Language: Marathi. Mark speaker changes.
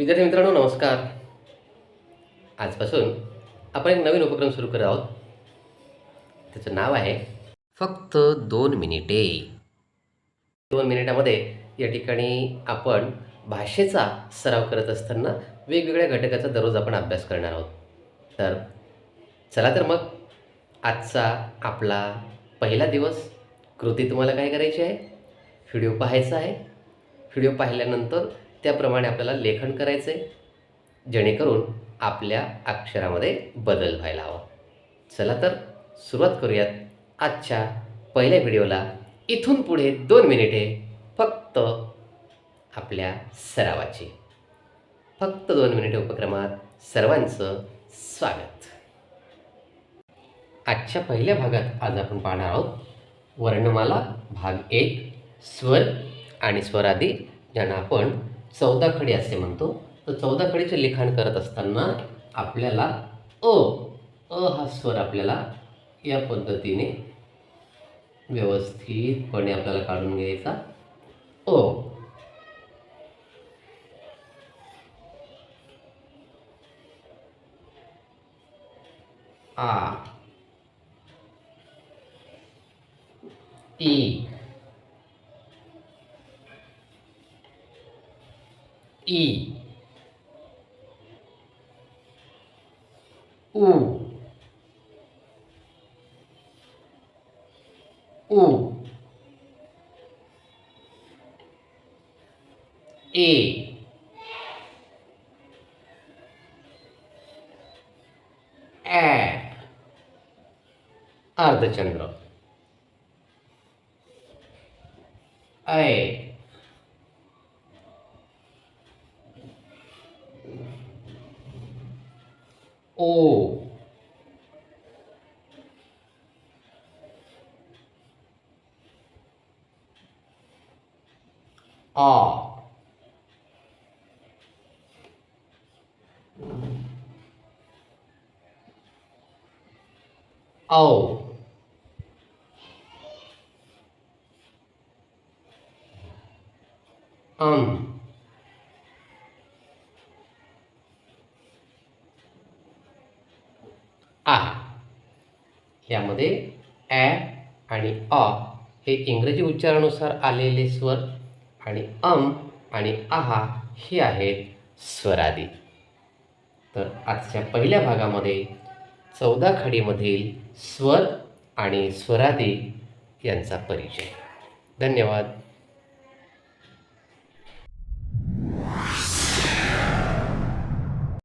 Speaker 1: विद्यार्थी मित्रांनो नमस्कार. आजपासून आपण एक नवीन उपक्रम सुरू करत आहोत. त्याचं नाव आहे फक्त दोन मिनिटे. दोन मिनिटामध्ये या ठिकाणी आपण भाषेचा सराव करत असताना वेगवेगळ्या घटकाचा दररोज आपण अभ्यास करणार आहोत. तर चला तर मग आजचा आपला पहिला दिवस कृती तुम्हाला काय करायची आहे? व्हिडिओ पाहायचा आहे. व्हिडिओ पाहिल्यानंतर त्याप्रमाणे आपल्याला लेखन करायचं आहे जेणेकरून आपल्या अक्षरामध्ये बदल व्हायला हवा. चला तर सुरुवात करूयात आजच्या पहिल्या व्हिडिओला. इथून पुढे दोन मिनिटे फक्त आपल्या सरावाची. फक्त दोन मिनिटे उपक्रमात सर्वांचं स्वागत. आजच्या पहिल्या भागात आज आपण पाहणार आहोत वर्णमाला भाग एक स्वर आणि स्वरादी ज्यांना आपण चौदा खडी असे म्हणतो. तर चौदा खडीचे लिखाण करत असताना आपल्याला अ अ हा स्वर आपल्याला या पद्धतीने व्यवस्थितपणे आपल्याला काढून घ्यायचा. ओ आ. ई. ई उ उ ए ॲ अर्धचंद्र ऐ ओ आ औ अम आ यामध्ये ॲ आणि अ हे इंग्रजी उच्चारानुसार आलेले स्वर आणि अम आणि आहा हे आहेत स्वरादी. तर आजच्या पहिल्या भागामध्ये चौदा खडीमधील स्वर आणि स्वरादी यांचा परिचय. धन्यवाद.